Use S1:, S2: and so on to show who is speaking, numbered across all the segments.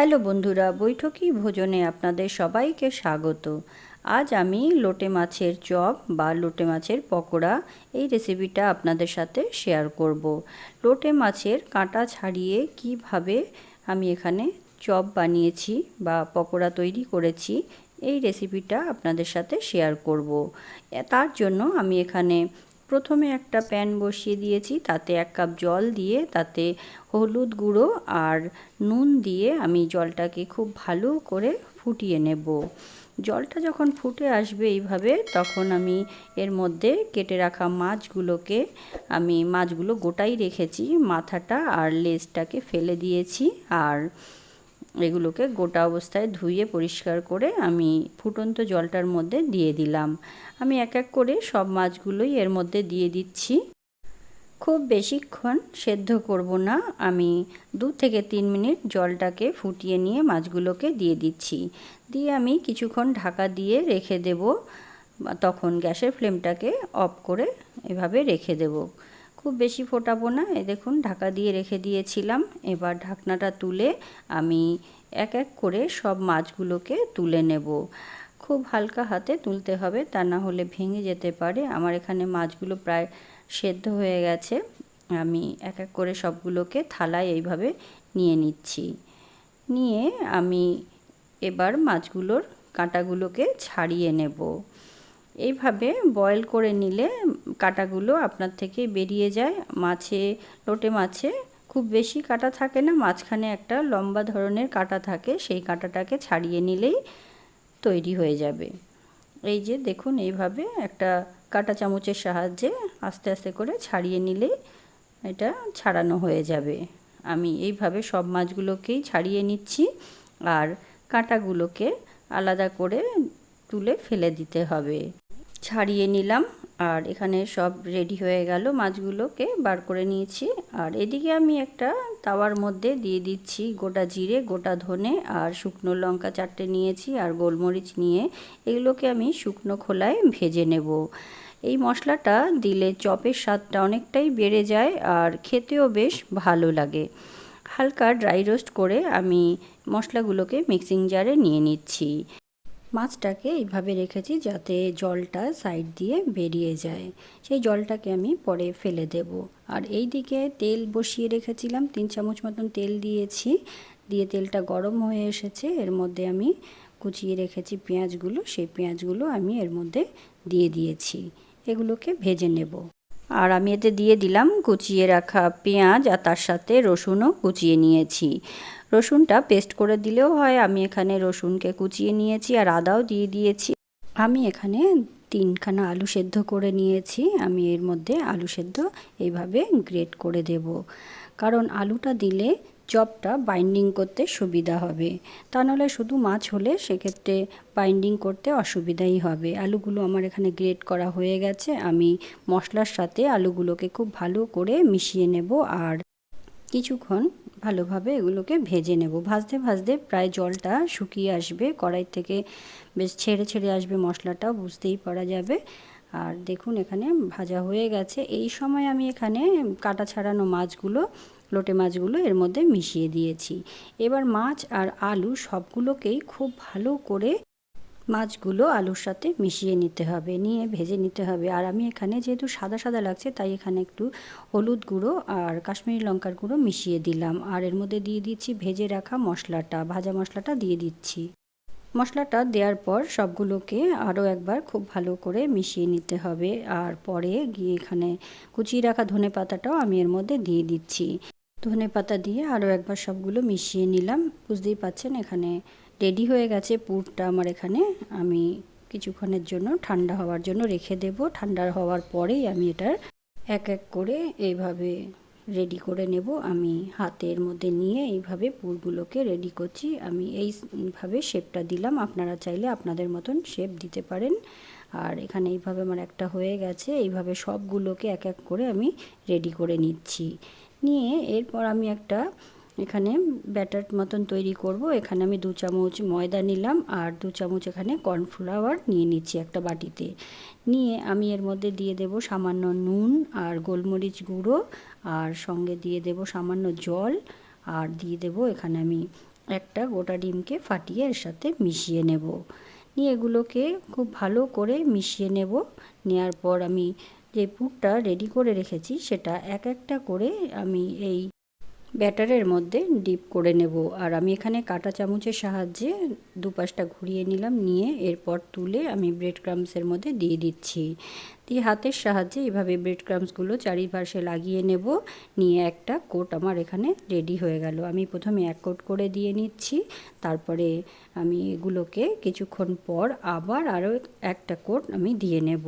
S1: Hello বন্ধুরা, বৈঠকি ভোজনে আপনাদের সবাইকে স্বাগত আজ আমি লোটে মাছের চপ বা লোটে মাছের পকোড়া এই রেসিপিটা আপনাদের সাথে শেয়ার করব। লোটে মাছের কাঁটা ছাড়িয়ে কীভাবে আমি এখানে চপ বানিয়েছি বা পকোড়া তৈরি করেছি এই রেসিপিটা আপনাদের সাথে শেয়ার করব। তার জন্য আমি এখানে প্রথমে একটা প্যান বসিয়ে দিয়েছি, তাতে এক কাপ জল দিয়ে, তাতে হলুদ গুঁড়ো আর নুন দিয়ে আমি জলটাকে খুব ভালো করে ফুটিয়ে নেব। জলটা যখন ফুটে আসবে এইভাবে, তখন আমি এর মধ্যে কেটে রাখা মাছগুলোকে আমি, মাছগুলো গোটাই রেখেছি, মাথাটা আর লেজটাকে ফেলে দিয়েছি। আর এগুলোকে গোটা অবস্থায় ধুয়ে পরিষ্কার করে আমি ফুটন্ত জলটার মধ্যে দিয়ে দিলাম। আমি এক এক করে সব মাছগুলোই এর মধ্যে দিয়ে দিচ্ছি। খুব বেশিক্ষণ সেদ্ধ করব না। আমি দু থেকে তিন মিনিট জলটাকে ফুটিয়ে নিয়ে মাছগুলোকে দিয়ে দিচ্ছি। দিয়ে আমি কিছুক্ষণ ঢাকা দিয়ে রেখে দেব। তখন গ্যাসের ফ্লেমটাকে অফ করে এভাবে রেখে দেব। খুব বেশি ফোটাবো না। এ দেখুন, ঢাকা দিয়ে রেখে দিয়েছিলাম। এবার ঢাকনাটা তুলে আমি এক এক করে সব মাছগুলোকে তুলে নেব। খুব হালকা হাতে তুলতে হবে, তা না হলে ভেঙে যেতে পারে। আমার এখানে মাছগুলো প্রায় সেদ্ধ হয়ে গেছে। আমি এক এক করে সবগুলোকে থালায় এইভাবে নিয়ে নিচ্ছি। নিয়ে আমি এবার মাছগুলোর কাঁটাগুলোকে ছাড়িয়ে নেব। এইভাবে বয়েল করে নিলে কাঁটাগুলো আপনার থেকে বেরিয়ে যায়। মাছে, লোটে মাছে খুব বেশি কাটা থাকে না, মাঝখানে একটা লম্বা ধরনের কাটা থাকে, সেই কাঁটাটাকে ছাড়িয়ে নিলেই তৈরি হয়ে যাবে। এই যে দেখুন, এইভাবে একটা কাটা চামচের সাহায্যে আস্তে আস্তে করে ছাড়িয়ে নিলে এটা ছাড়ানো হয়ে যাবে। আমি এইভাবে সব মাছগুলোকেই ছাড়িয়ে নিচ্ছি আর কাঁটাগুলোকে আলাদা করে তুলে ফেলে দিতে হবে। ছাড়িয়ে নিলাম। আর এখানে সব রেডি হয়ে গেল। মাছগুলোকে বার করে নিয়েছি। আর এদিকে আমি একটা তাওয়ার মধ্যে দিয়ে দিচ্ছি গোটা জিরে, গোটা ধনে আর শুকনো লঙ্কা চারটে নিয়েছি আর গোলমরিচ নিয়ে এগুলোকে আমি শুকনো খোলায় ভেজে নেব। এই মশলাটা দিলে চপের স্বাদটা অনেকটাই বেড়ে যায় আর খেতেও বেশ ভালো লাগে। হালকা ড্রাই রোস্ট করে আমি মশলাগুলোকে মিক্সিং জারে নিয়ে নিচ্ছি। মাছটাকে এইভাবে রেখেছি যাতে জলটা সাইড দিয়ে বেরিয়ে যায়। সেই জলটাকে আমি পরে ফেলে দেব। আর এই দিকে তেল বসিয়ে রেখেছিলাম, তিন চামচ মতন তেল দিয়েছি। দিয়ে তেলটা গরম হয়ে এসেছে, এর মধ্যে আমি কুচিয়ে রেখেছি পেঁয়াজগুলো, সেই পেঁয়াজগুলো আমি এর মধ্যে দিয়ে দিয়েছি। এগুলোকে ভেজে নেব। আর আমি এতে দিয়ে দিলাম কুচিয়ে রাখা পেঁয়াজ, আর তার সাথে রসুনও কুচিয়ে নিয়েছি। রসুনটা পেস্ট করে দিলেও হয়। আমি এখানে রসুনকে কুচিয়ে নিয়েছি আর আদাও দিয়ে দিয়েছি। আমি এখানে তিনখানা আলু সেদ্ধ করে নিয়েছি। আমি এর মধ্যে আলু সেদ্ধ এইভাবে গ্রেট করে দেব। কারণ আলুটা দিলে চপটা বাইন্ডিং করতে সুবিধা হবে। তা নাহলে শুধু মাছ হলে সেক্ষেত্রে বাইন্ডিং করতে অসুবিধাই হবে। আলুগুলো আমার এখানে গ্রেট করা হয়ে গেছে। আমি মশলার সাথে আলুগুলোকে খুব ভালো করে মিশিয়ে নেব। আর কিছুক্ষণ ভালোভাবে এগুলোকে ভেজে নেব। ভাজতে ভাজতে প্রায় জলটা শুকিয়ে আসবে। কড়াই থেকে বেশ ছেড়ে ছেড়ে আসবে মশলাটা বুঝতেই পারা যাবে। আর দেখুন, এখানে ভাজা হয়ে গেছে। এই সময় আমি এখানে কাটা ছাড়ানো মাছগুলো, লোটে মাছগুলো এর মধ্যে মিশিয়ে দিয়েছি। এবার মাছ আর আলু সবগুলোকেই খুব ভালো করে মাছগুলো আলুর সাথে মিশিয়ে নিতে হবে, নিয়ে ভেজে নিতে হবে। আর আমি এখানে যেহেতু সাদা সাদা লাগছে, তাই এখানে একটু হলুদ গুঁড়ো আর কাশ্মীরি লঙ্কার গুঁড়ো মিশিয়ে দিলাম। আর এর মধ্যে দিয়ে দিচ্ছি ভেজে রাখা মশলাটা, ভাজা মশলাটা দিয়ে দিচ্ছি। মশলাটা দেওয়ার পর সবগুলোকে আরও একবার খুব ভালো করে মিশিয়ে নিতে হবে। আর পরে গিয়ে এখানে কুচিয়ে রাখা ধনে পাতাটাও আমি এর মধ্যে দিয়ে দিচ্ছি। ধনে পাতা দিয়ে আরও একবার সবগুলো মিশিয়ে নিলাম। বুঝতেই পাচ্ছেন এখানে রেডি হয়ে গেছে পুরটা আমার এখানে। আমি কিছুক্ষণের জন্য ঠান্ডা হওয়ার জন্য রেখে দেব। ঠান্ডা হওয়ার পরেই আমি এটার এক এক করে এইভাবে রেডি করে নেব। আমি হাতের মধ্যে নিয়ে এইভাবে পুরগুলোকে রেডি করছি। আমি এইভাবে শেপটা দিলাম। আপনারা চাইলে আপনাদের মতন শেপ দিতে পারেন। আর এখানে এইভাবে আমার একটা হয়ে গেছে। এইভাবে সবগুলোকে এক এক করে আমি রেডি করে নিচ্ছি। নিয়ে এরপর আমি একটা এখানে ব্যাটার মতন তৈরি করব। এখানে আমি দু চামচ ময়দা নিলাম আর দু চামচ এখানে কর্নফ্লাওয়ার নিয়ে নিচ্ছি একটা বাটিতে। নিয়ে আমি এর মধ্যে দিয়ে দেব সামান্য নুন আর গোলমরিচ গুঁড়ো আর সঙ্গে দিয়ে দেব সামান্য জল আর দিয়ে দেব এখানে আমি একটা গোটা ডিমকে ফাটিয়ে এর সাথে মিশিয়ে নেব। নিয়ে এগুলোকে খুব ভালো করে মিশিয়ে নেব। নেওয়ার পর আমি যে পুরটা রেডি করে রেখেছি সেটা এক একটা করে আমি এই ব্যাটারের মধ্যে ডিপ করে নেব। আর আমি এখানে কাঁটা চামচের সাহায্যে দুপাশটা ঘুরিয়ে নিলাম, নিয়ে এরপর তুলে আমি ব্রেড ক্রামসের মধ্যে দিয়ে দিচ্ছি। দিয়ে হাতের সাহায্যে এভাবে ব্রেড ক্রামসগুলো চারিপাশে লাগিয়ে নেব, নিয়ে একটা কোট আমার এখানে রেডি হয়ে গেল। আমি প্রথমে এক কোট করে দিয়ে নিচ্ছি, তারপরে আমি এগুলোকে কিছুক্ষণ পর আবার আরও একটা কোট আমি দিয়ে নেব।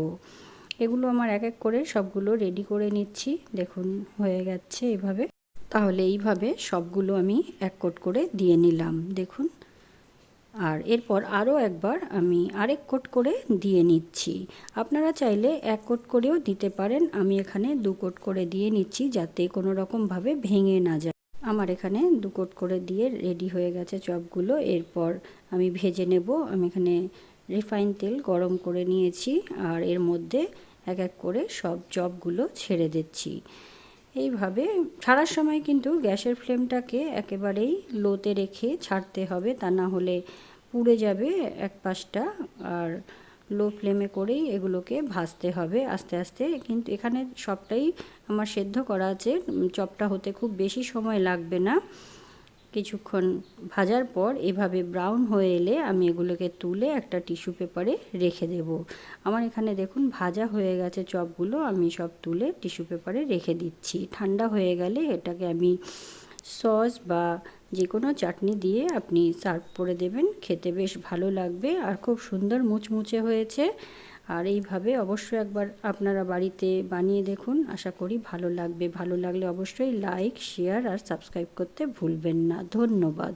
S1: এগুলো আমার এক এক করে সবগুলো রেডি করে নিচ্ছি। দেখুন, হয়ে গেছে এভাবে। তাহলে এইভাবে সবগুলো আমি এক কোট করে দিয়ে নিলাম, দেখুন। আর এরপর আরও একবার আমি আরেক কোট করে দিয়ে নিচ্ছি। আপনারা চাইলে এক কোট করেও দিতে পারেন, আমি এখানে দু কোট করে দিয়ে নিচ্ছি যাতে কোনো রকমভাবে ভেঙে না যায়। আমার এখানে দু কোট করে দিয়ে রেডি হয়ে গেছে চপগুলো, এরপর আমি ভেজে নেব। আমি এখানে রিফাইন তেল গরম করে নিয়েছি, আর এর মধ্যে এক এক করে সব চপগুলো ছেড়ে দিচ্ছি। এইভাবে ছাড়ার সময় কিন্তু গ্যাসের ফ্লেমটাকে একেবারেই লোতে রেখে ছাড়তে হবে, তা না হলে পুড়ে যাবে এক পাশটা আর লো ফ্লেমে করেই এগুলোকে ভাজতে হবে আস্তে আস্তে। কিন্তু এখানে সবটাই আমার সেদ্ধ করা আছে চপটা হতে খুব বেশি সময় লাগবে না। কিছুক্ষণ ভাজার পর এভাবে ব্রাউন হয়ে এলে আমি এগুলোকে তুলে একটা টিস্যু পেপারে রেখে দেব। আমার এখানে দেখুন ভাজা হয়ে গেছে চপগুলো, আমি সব তুলে টিস্যু পেপারে রেখে দিচ্ছি। ঠান্ডা হয়ে গেলে এটাকে আমি সস বা যে কোনো চাটনি দিয়ে আপনি সার্ভ করে দেবেন, খেতে বেশ ভালো লাগবে। আর খুব সুন্দর মুচমুচে হয়েছে। আর এইভাবে অবশ্যই একবার আপনারা বাড়িতে বানিয়ে দেখুন। আশা করি ভালো লাগবে। ভালো লাগলে অবশ্যই লাইক শেয়ার আর সাবস্ক্রাইব করতে ভুলবেন না। ধন্যবাদ।